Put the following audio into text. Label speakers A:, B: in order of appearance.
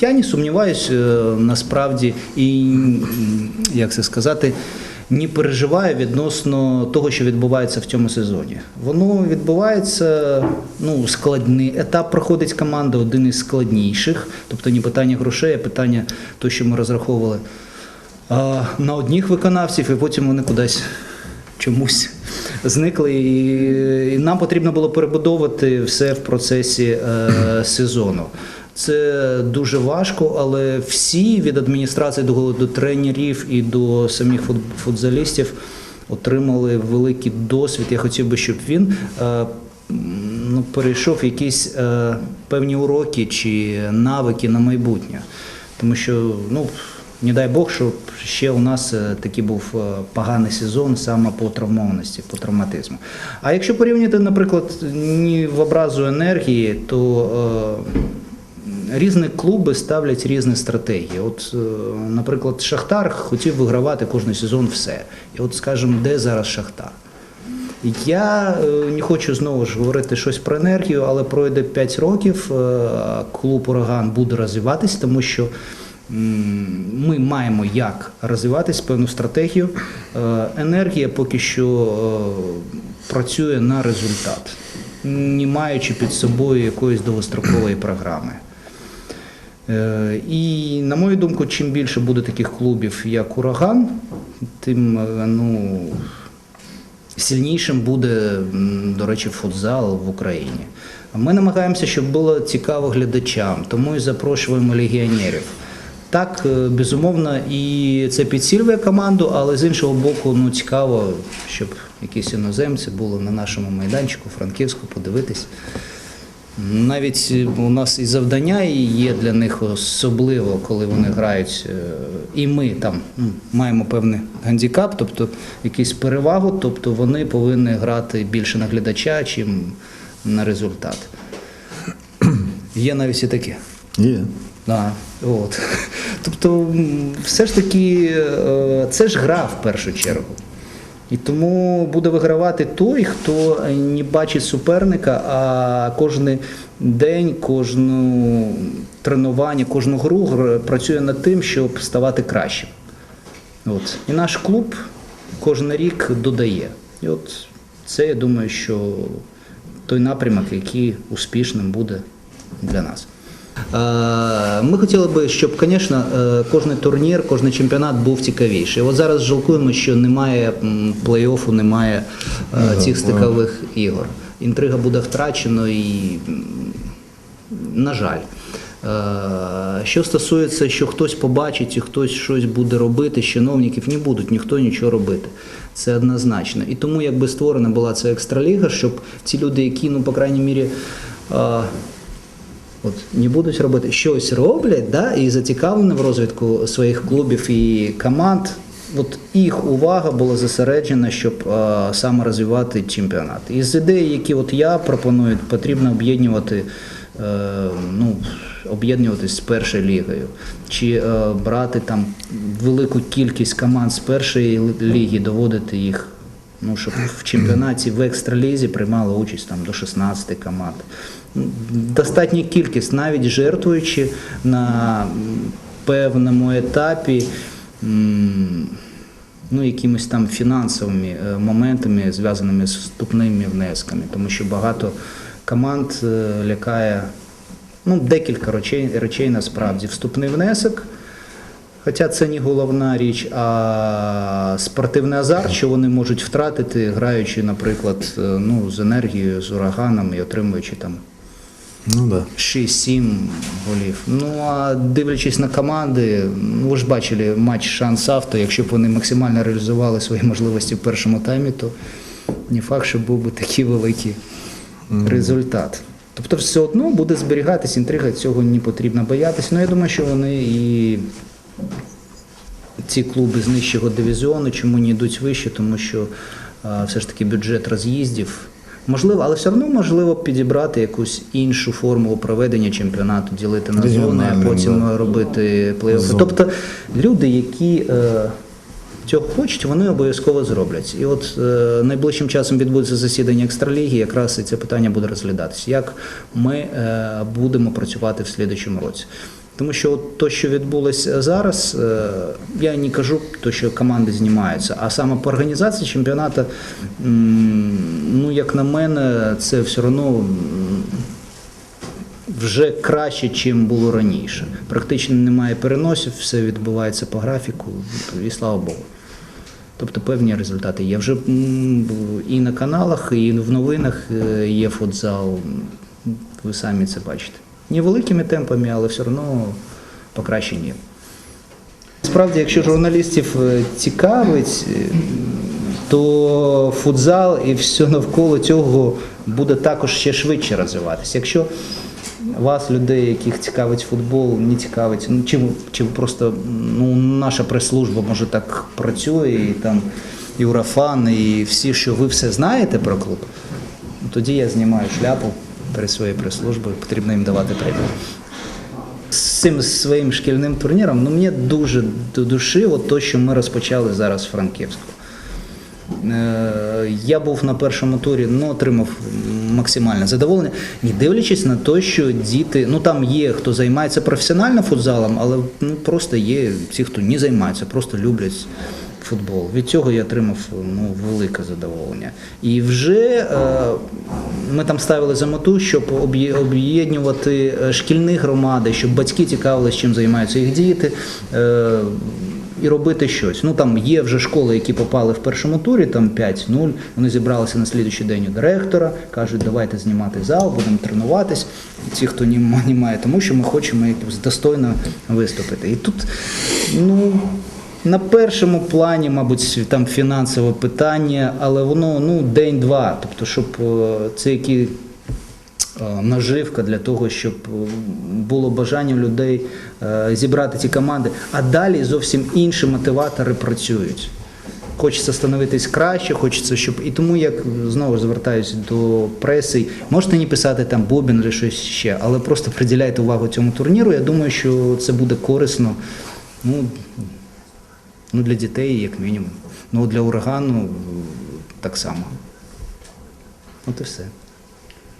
A: Я не сумніваюся насправді і як це сказати. Не переживаю відносно того, що відбувається в цьому сезоні. Воно відбувається ну, складний етап проходить команда, один із складніших. Тобто не питання грошей, а питання того, що ми розраховували на одних виконавців, і потім вони кудись чомусь зникли. І нам потрібно було перебудовувати все в процесі е, сезону. Це дуже важко, але всі від адміністрації до, до тренерів і до самих фут- футзалістів отримали великий досвід. Я хотів би, щоб він е, ну, перейшов якісь е, певні уроки чи навики на майбутнє. Тому що, ну, не дай Бог, щоб ще у нас е, такий був поганий сезон саме по травмованості, по травматизму. А якщо порівняти, наприклад, не в образу енергії, то різні клуби ставлять різні стратегії. От, е, наприклад, Шахтар хотів вигравати кожен сезон все. І от, скажімо, де зараз Шахтар? Я е, не хочу знову ж говорити щось про енергію, але пройде 5 років, е, клуб Ураган буде розвиватись, тому що ми маємо як розвиватись певну стратегію. Енергія поки що працює на результат, не маючи під собою якоїсь довгострокової програми. Е, І, на мою думку, чим більше буде таких клубів, як Ураган, тим е, ну, сильнішим буде, до речі, футзал в Україні. Ми намагаємося, щоб було цікаво глядачам, тому і запрошуємо легіонерів. Так, е, безумовно, і це підсилює команду, але з іншого боку, ну цікаво, щоб якісь іноземці були на нашому майданчику, Франківську, подивитись. Навіть у нас і завдання є для них особливо, коли вони грають, е, і ми там ну, маємо певний гандікап, тобто якусь перевагу, тобто вони повинні грати більше на глядача, чим на результат. Є навіть і таке.
B: Є.
A: Да, от. Тобто, все ж таки, е, це ж гра в першу чергу. І тому буде вигравати той, хто не бачить суперника, а кожен день, кожну тренування, кожну гру працює над тим, щоб ставати кращим. От. І наш клуб кожен рік додає. І от це, я думаю, що той напрямок, який успішним буде для нас. Е, Ми хотіли би, щоб, звісно, е, кожен турнір, кожен чемпіонат був цікавіший. От зараз жалкуємо, що немає плей-оффу, немає е, цих стикових ігор. Інтрига буде втрачено і, на жаль. Що стосується, що хтось побачить і хтось щось буде робити, чиновників не будуть ніхто нічого робити. Це однозначно. І тому якби створена була ця екстраліга, щоб ці люди, які, ну, по крайній мірі, От не будуть робити щось роблять, да, і зацікавлені в розвитку своїх клубів і команд. От їх увага була зосереджена, щоб е, саме розвивати чемпіонат. Із ідей, які от я пропоную, потрібно об'єднувати, е, ну, об'єднуватись з першою лігою, чи е, брати там велику кількість команд з першої ліги, доводити їх Ну, щоб в чемпіонаті в екстралізі приймала участь там до 16 команд. Достатня кількість, навіть жертвуючи на певному етапі ну, якимись там фінансовими е, моментами, зв'язаними з вступними внесками, тому що багато команд е, лякає ну, декілька речей, речей насправді. Вступний внесок. Хоча це не головна річ, а спортивний азарт, що вони можуть втратити, граючи, наприклад, е, ну, з енергією, з ураганом і отримуючи там
B: Ну да.
A: 6-7 голів. Ну а дивлячись на команди, ну, ви ж бачили матч шанс авто. Якщо б вони максимально реалізували свої можливості в першому таймі, то не факт, що був би такий великий результат. Тобто, все одно буде зберігатись інтрига, цього не потрібно боятися. Ну я думаю, що вони і ці клуби з нижчого дивізіону, чому не йдуть вище, тому що а, все ж таки бюджет роз'їздів. Можливо, але все одно можливо підібрати якусь іншу формулу проведення чемпіонату, ділити на зони, а потім
B: да.
A: робити плей-оффи. Тобто люди, які е, цього хочуть, вони обов'язково зроблять. І от е, найближчим часом відбудеться засідання екстраліги, якраз і це питання буде розглядатися. Як ми е, будемо працювати в слідчому році? Тому що от то, що відбулося зараз, е, я не кажу, то, що команди знімаються, а саме по організації чемпіонату, ну як на мене, це все одно вже краще, чим було раніше. Практично немає переносів, все відбувається по графіку, і слава Богу. Тобто певні результати є. Вже і на каналах, і в новинах е, є футзал. Ви самі це бачите. Невеликими темпами, але все одно покращення. Справді, якщо журналістів е, цікавить, е, то футзал і все навколо цього буде також ще швидше розвиватися. Якщо вас, людей, яких цікавить футбол, не цікавить, ну чи, ви- чи просто ну, наша прес-служба може так працює, і там і Урафан, і всі, що ви все знаєте про клуб, тоді я знімаю шляпу перед своєю прес-службою, потрібно їм давати премію. З цим своїм шкільним турніром ну, мені дуже до душі от то, що ми розпочали зараз в Франківську. Е, Я був на першому турі, ну отримав максимальне задоволення, не дивлячись на те, що діти, ну там є хто займається професіонально футзалом, але ну, просто є ті, хто не займається, просто люблять футбол. Від цього я отримав ну, велике задоволення. І вже е, ми там ставили за мету, щоб об'єднувати е, шкільні громади, щоб батьки цікавились, чим займаються їх діти. Е, і робити щось. Ну там є вже школи, які попали в першому турі, там 5-0. Вони зібралися на слідуючий день у директора, кажуть, давайте знімати зал, будемо тренуватись. Ті, хто не не має, тому що ми хочемо якось достойно виступити. І тут, ну. На першому плані, мабуть, там фінансове питання, але воно ну день-два. Тобто, щоб е, це які е, наживка для того, щоб е, було бажання людей зібрати ці команди. А далі зовсім інші мотиватори працюють. Хочеться становитись краще, хочеться, щоб. І тому я знову ж звертаюся до преси. Можете не писати там Бобін чи щось ще, але просто приділяйте увагу цьому турніру. Я думаю, що це буде корисно. Ну, ну для дітей, як мінімум. Ну для урагану так само. От і все.